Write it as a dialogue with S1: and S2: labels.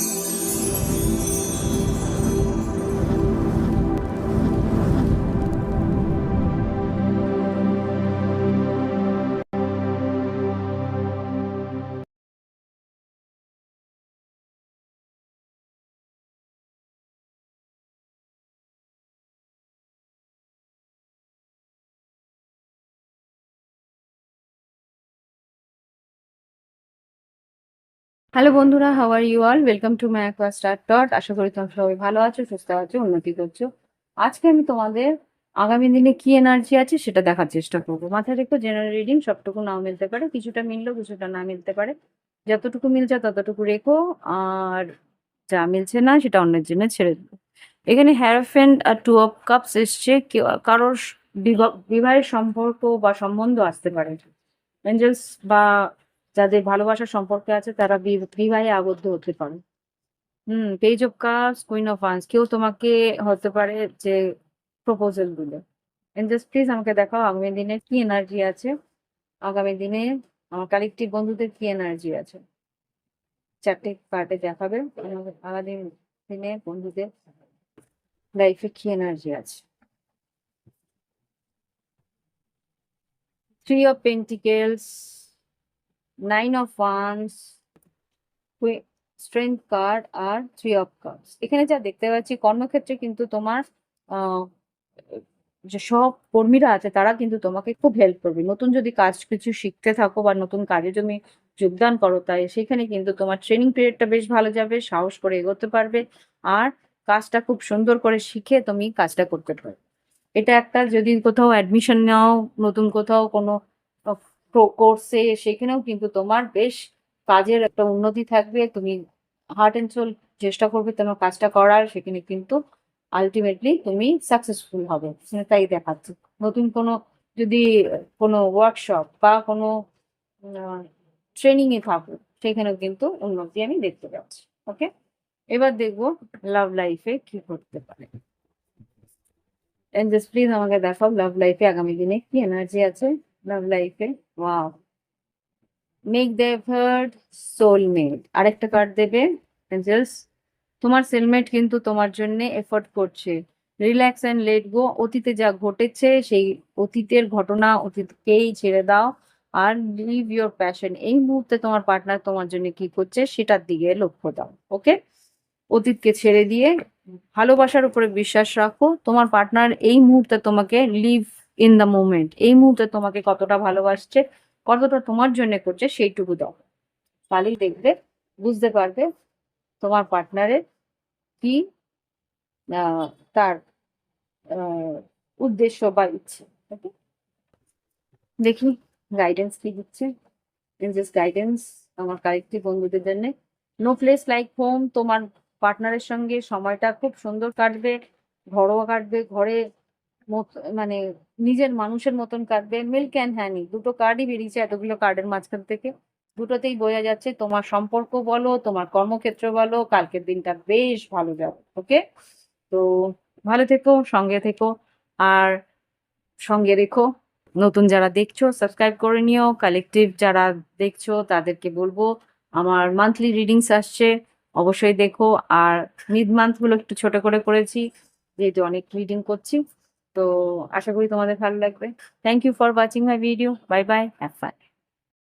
S1: Thank you. Hello বন্ধুরা how are you all welcome to my aqua star dot আশা করি তোমরা সবাই ভালো আছো, সুস্থ আছো, উন্নতি করছ। আজকে আমি তোমাদের আগামী দিনে কি এনার্জি আছে সেটা দেখার চেষ্টা করব। মাথায় রেখো জেনারেল রিডিং সবটুকু নাও মিলতে পারে, কিছুটা মিললেও কিছুটা না মিলতে পারে। যতটুকু মিলছে ততটুকু রেখো, আর যা মিলছে না সেটা অন্যের জন্য ছেড়ে দেবো। এখানে হ্যারাফেন্ট আর টু অফ কাপস এসছে কারোর বিবাহ- বিবাহের সম্পর্ক বা সম্বন্ধ আসতে পারে। এঞ্জেলস বা যাদের ভালোবাসার সম্পর্কে আছে তারা বিবাহে আবদ্ধ হতে পারে। হুম page of cups queen of wands কেউ তোমাকে হতে পারে যে প্রপোজাল দিলে এঞ্জেলস প্লিজ আমাকে দেখাও, আগামী দিনে কি এনার্জি আছে? আগামী দিনে আমার কালেকটিভ বন্ধুদের কি এনার্জি আছে? চারটে পার্টে দেখাবে। আগামী দিনে বন্ধুদের লাইফে কি এনার্জি আছে? Three of pentacles nine of wands strength card R three of cards এখানে যা দেখতে পাচ্ছি, কর্মক্ষেত্রে কিন্তু তোমার যে সব কর্মীরা আছে, তারা কিন্তু তোমাকে খুব হেল্প করবে। নতুন যদি কাজ কিছু শিখতে থাকো বা নতুন কাজে তুমি যোগদান করো, তাই সেখানে কিন্তু তোমার ট্রেনিং পিরিয়ডটা বেশ ভালো যাবে, সাহস করে এগোতে পারবে আর কাজটা খুব সুন্দর করে শিখে তুমি কাজটা করতে পারবে। এটা একটা যদি কোথাও অ্যাডমিশন নাও, নতুন কোথাও কোনো কোর্সে সেখানেও কিন্তু তোমার বেশ কাজের একটা উন্নতি থাকবে। তুমি হার্ট অ্যান্ড সোল চেষ্টা করবে তোমার কাজটা করার, সেখানে কিন্তু আলটিমেটলি তুমি সাকসেসফুল হবে। তাই দেখাচ্ছে। নতুন কোনো যদি কোনো ওয়ার্কশপ বা কোনো ট্রেনিং এ থাকো, সেখানেও কিন্তু উন্নতি আমি দেখতে পাচ্ছি। ওকে এবার দেখব লাভ লাইফে কি করতে পারে। এন্ড প্লিজ আমাকে দেখাও লাভ লাইফে আগামী দিনে কি এনার্জি আছে। লাভ লাইফে wow make the heart soulmate আরেকটা কার্ড দেবে এঞ্জেলস তোমার সেলমেট কিন্তু তোমার জন্য এফোর্ট করছে। রিল্যাক্স অ্যান্ড লেট গো অতীতে যা ঘটেছে, সেই অতীতের ঘটনা অতীতকেই ছেড়ে দাও আর লিভ ইয়োর প্যাশন এই মুহূর্তে তোমার পার্টনার তোমার জন্য কি করছে, সেটার দিকে লক্ষ্য দাও ওকে অতীতকে ছেড়ে দিয়ে ভালোবাসার উপরে বিশ্বাস রাখো। তোমার পার্টনার এই মুহূর্তে তোমাকে লিভ ইন দ্য মুমেন্ট এই মুহূর্তে তোমাকে কতটা ভালোবাসছে, কতটা তোমার জন্য করছে, সেইটুকু দাও। তাহলেই দেখবে, বুঝতে পারবে তোমার পার্টনারের কি তার উদ্দেশ্য বা ইচ্ছে দেখি গাইডেন্স কি দিচ্ছে। জাস্ট গাইডেন্স আমার কালেক্টিভ বন্ধুদের জন্য। নো প্লেস লাইক হোম তোমার পার্টনারের সঙ্গে সময়টা খুব সুন্দর কাটবে, ঘরোয়া কাটবে, ঘরে মানে নিজের মানুষের মতন কাটবে। মিল্ক অ্যান্ড হ্যানি দুটো কার্ডই বেরিয়েছে এতগুলো কার্ডের মাঝখান থেকে। দুটোতেই বোঝা যাচ্ছে তোমার সম্পর্ক বলো, তোমার কর্মক্ষেত্র বলো, কালকের দিনটা বেশ ভালো যাবে ওকে তো ভালো থেকো, সঙ্গে থেকো, আর সঙ্গে রেখো। নতুন যারা দেখছ সাবস্ক্রাইব করে নিও। কালেকটিভ যারা দেখছ, তাদেরকে বলব, আমার মান্থলি রিডিংস আসছে, অবশ্যই দেখো। আর মিড মান্থগুলো একটু ছোট করে করেছি, যেহেতু অনেক রিডিং করছি। তো আশা করি তোমাদের ভালো লাগবে। Thank you for watching my video bye bye have fun